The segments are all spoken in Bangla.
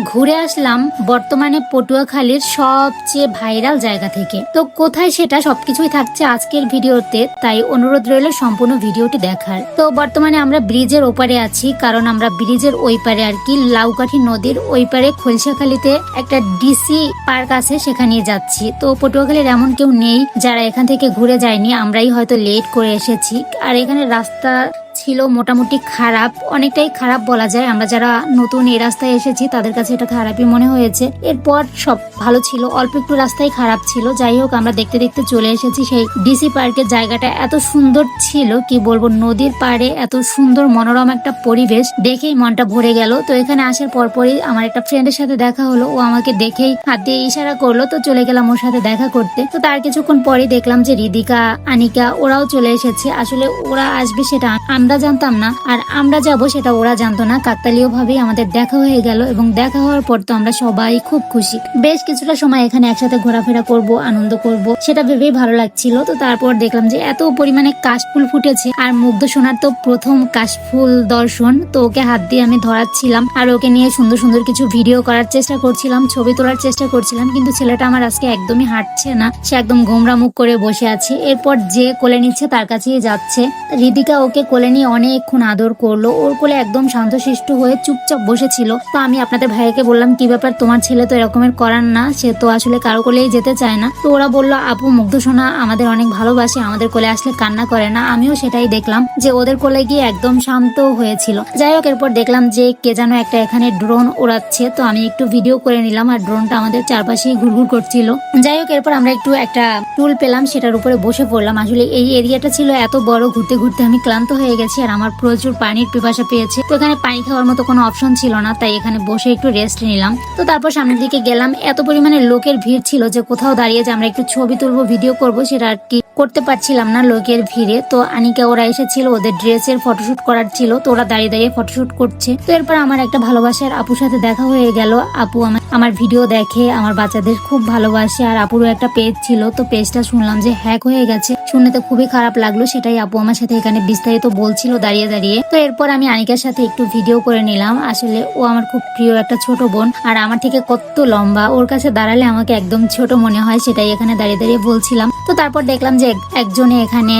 ঘুরে আসলাম বর্তমানে পটুয়াখালীর সবচেয়ে ভাইরাল জায়গা থেকে। তো কোথায় সেটা সবকিছুই থাকছে আজকের ভিডিওতে, তাই অনুরোধ রইল সম্পূর্ণ ভিডিওটি দেখার। তো বর্তমানে আমরা ব্রিজের ওপারে আছি, কারণ আমরা ব্রিজের ওই পারে আর কি লাউকাঠি নদীর ওই পারে খলসাখালীতে একটা ডিসি পার্ক আছে সেখানে যাচ্ছি। তো পটুয়াখালীর এমন কেউ নেই যারা এখান থেকে ঘুরে যায়নি, আমরাই হয়তো লেট করে এসেছি। আর এখানে রাস্তা ছিল মোটামুটি খারাপ, অনেকটাই খারাপ বলা যায়। আমরা যারা নতুন এই রাস্তায় এসেছি, তাদের কাছে এটা খারাপই মনে হয়েছে। এরপর সব ভালো ছিল, অল্প একটু রাস্তায় খারাপ ছিল। যাই হোক, আমরা দেখতে দেখতে চলে এসেছি সেই ডিসি পার্কের জায়গাটা। এত সুন্দর ছিল, কি বলব, নদীর পাড়ে এত সুন্দর মনোরম একটা পরিবেশ দেখেই মনটা ভরে গেল। তো এখানে আসার পরপরই আমার একটা ফ্রেন্ডের সাথে দেখা হলো। ও আমাকে দেখেই হাত দিয়ে ইশারা করল, তো চলে গেলাম ওর সাথে দেখা করতে। তো তার কিছুক্ষণ পরে দেখলাম যে রিদিকা, আনিকা, ওরাও চলে এসেছে। আসলে ওরা আসবে সেটা আমরা জানতাম না, আর আমরা যাব সেটা ওরা জানতো না। কাকতালীয় ভাবেই আমাদের দেখা হয়ে গেল এবং দেখা হওয়ার পর তো আমরা সবাই খুব খুশি। বেশ কিছুটা সময় এখানে একসাথে ঘোরাফেরা করব, আনন্দ করব, সেটা ভেবেই ভালো লাগছিল। তো তারপর দেখলাম যে এত পরিমাণে কাশফুল ফুটেছে, আর মুগ্ধ সোনার তো প্রথম কাশফুল দর্শন। তো ওকে হাত দিয়ে আমি ধরাচ্ছিলাম, আর ওকে নিয়ে সুন্দর সুন্দর কিছু ভিডিও করার চেষ্টা করছিলাম, ছবি তোলার চেষ্টা করছিলাম, কিন্তু ছেলেটা আমার আজকে একদমই হাঁটছে না। সে একদম গোমরা মুখ করে বসে আছে। এরপর যে কোলে নিচ্ছে তার কাছেই যাচ্ছে। রিদিকা ওকে কোলে নিয়ে অনেকক্ষণ আদর করল। ওর কোলে একদম শান্তশিষ্ট হয়ে চুপচাপ বসেছিল। তো আমি আপনাদের ভাইয়াকে বললাম, কি ব্যাপার? তোমার ছেলে তো এরকমের করার না। সে তো আসলে কারও কোলেই যেতে চায় না। তো ওরা বলল, আপু, মুগ্ধ সোনা, আমাদের অনেক ভালোবাসে। আমাদের কোলে আসলে কান্না করে না। আমিও সেটাই দেখলাম যে ওদের কোলে গিয়ে একদম শান্ত হয়েছিল। যাই হোক, এরপর দেখলাম যে কে যেন একটা এখানে ড্রোন ওড়াচ্ছে। তো আমি একটু ভিডিও করে নিলাম আর ড্রোনটা আমাদের চারপাশেই ঘুরঘুর করছিল। যাই হোক, এরপর আমরা একটু একটা টুল পেলাম, সেটার উপরে বসে পড়লাম। আসলে এই এরিয়াটা ছিল এত বড়, ঘুরতে ঘুরতে আমি ক্লান্ত হয়ে গেছি আর আমার প্রচুর পানির পিপাসা পেয়েছে। তো এখানে পানি খাওয়ার মতো কোনো অপশন ছিল না, তাই এখানে বসে একটু রেস্ট নিলাম। তো তারপর সামনের দিকে গেলাম। এত পরিমাণে লোকের ভিড় ছিল যে কোথাও দাঁড়িয়ে যে আমরা একটু ছবি তুলবো ভিডিও করব, সেটা আর কি করতে পারছিলাম না লোকের ভিড়ে। তো আনিকা, ওরা এসেছিল, ওদের ড্রেসের ফটোশুট করার ছিল, তো ওরা দাঁড়িয়ে দাঁড়িয়ে ফটোশুট করছে। তো এরপর আমার একটা ভালোবাসার আপুর সাথে দেখা হয়ে গেল। আপু আমার আমার ভিডিও দেখে, আমার বাচ্চাদের খুব ভালোবাসে, আর আপুরও একটা পেজ ছিল। তো পেজটা শুনলাম যে হ্যাক হয়ে গেছে। শুনে তো খুবই খারাপ লাগল, সেটাই আপু আমার সাথে এখানে বিস্তারিত বলছিল দাঁড়িয়ে দাঁড়িয়ে। তো এরপর আমি আনিকার সাথে একটু ভিডিও করে নিলাম। আসলে ও আমার খুব প্রিয় একটা ছোট বোন, আর আমার থেকে কত লম্বা। ওর কাছে দাঁড়ালে আমাকে একদম ছোট মনে হয়, সেটাই এখানে দাঁড়িয়ে দাঁড়িয়ে বলছিলাম। তো তারপর দেখলাম যে একজনে এখানে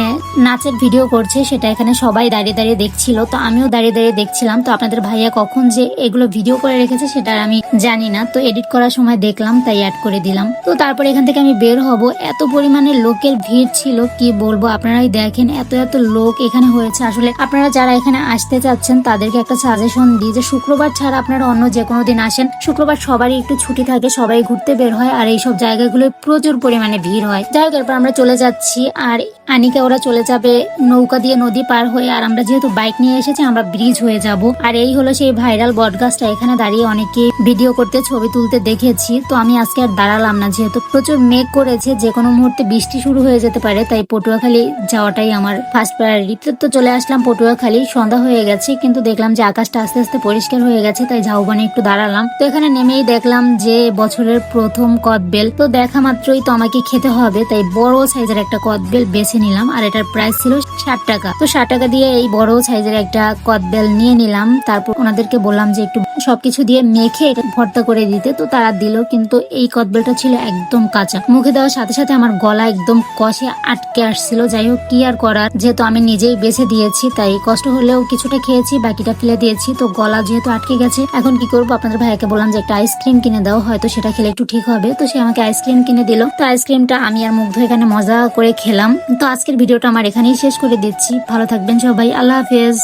নাচের ভিডিও করছে, সেটা এখানে সবাই দাঁড়িয়ে দাঁড়িয়ে দেখছিল। তো আমিও দাঁড়িয়ে দাঁড়িয়ে দেখছিলাম। তো আপনাদের ভাইয়া কখন যে এগুলো ভিডিও করে রেখেছে, সেটা আমি জানি না। তো এডিট করার সময় দেখলাম, তাই অ্যাড করে দিলাম। তো তারপর এখান থেকে আমি বের হব। এত পরিমাণে লোকের ভিড় ছিল, কি বলব আপনারাই দেখেন, এত এত লোক এখানে হয়েছে। আসলে আপনারা যারা এখানে আসতে চাচ্ছেন, তাদেরকে একটা সাজেশন দিই যে শুক্রবার ছাড়া আপনারা অন্য যে কোনো দিন আসেন। শুক্রবার সবারই একটু ছুটি থাকে, সবাই ঘুরতে বের হয়, আর এইসব জায়গাগুলো প্রচুর পরিমাণে ভিড় হয়। যাই হোক আমরা চলে যাচ্ছি আর আনিকা, ওরা চলে যাবে নৌকা দিয়ে নদী পার হয়ে, আর আমরা যেহেতু বাইক নিয়ে এসেছি, আমরা ব্রিজ হয়ে যাব। আর এই হলো সেই ভাইরাল বটগাছটা এখানে দাঁড়িয়ে অনেকে ভিডিও করতে, ছবি তুলতে দেখেছি। তো আমি আজকে আর দাঁড়ালাম না, যেহেতু প্রচুর মেঘ করেছে, যে কোনো মুহূর্তে বৃষ্টি শুরু হয়ে যেতে পারে, তাই পটুয়াখালী যাওয়াটাই আমার ফার্স্ট প্রায়োরিটি তো চলে আসলাম পটুয়াখালী, সন্ধ্যা হয়ে গেছে, কিন্তু দেখলাম যে আকাশটা আস্তে আস্তে পরিষ্কার হয়ে গেছে, তাই ঝাউবনে একটু দাঁড়ালাম। তো এখানে নেমেই দেখলাম যে বছরের প্রথম কদবেল। তো দেখা মাত্রই তো আমাকে খেতে হবে, তাই বড় সাইজের একটা কদবেল বেছে নিলাম আর এটার প্রাইস ছিল ষাট টাকা। তো ষাট টাকা দিয়ে এই বড় সাইজের একটা কদবেল নিয়ে নিলাম। তারপর ওনাদেরকে বললাম যে একটু সবকিছু দিয়ে মেখে ভর্তা করে দিতে। তো তারা দিল, কিন্তু এই কদবেলটা ছিল একদম কাঁচা। মুখে দেওয়ার সাথে সাথে আমার গলা একদম কষে আটকে আসছিল। যাই হোক, কি আর করার? যেহেতু আমি নিজেই বেছে দিয়েছি, তাই কষ্ট হলেও কিছুটা খেয়েছি, বাকিটা ফেলে দিয়েছি। তো গলা যেহেতু আটকে গেছে, এখন কি করব? আপনাদের ভাইকে বললাম যে একটা আইসক্রিম কিনে দাও, হয়তো সেটা খেলে একটু ঠিক হবে। তো সে আমাকে আইসক্রিম কিনে দিল। তো আইসক্রিমটা আমি আর মুগ্ধ এখানে মজা করে খেলাম। তো আজকের ভিডিওটা আমার এখানেই শেষ করে দিচ্ছি। ভালো থাকবেন সবাই। আল্লাহ হাফেজ।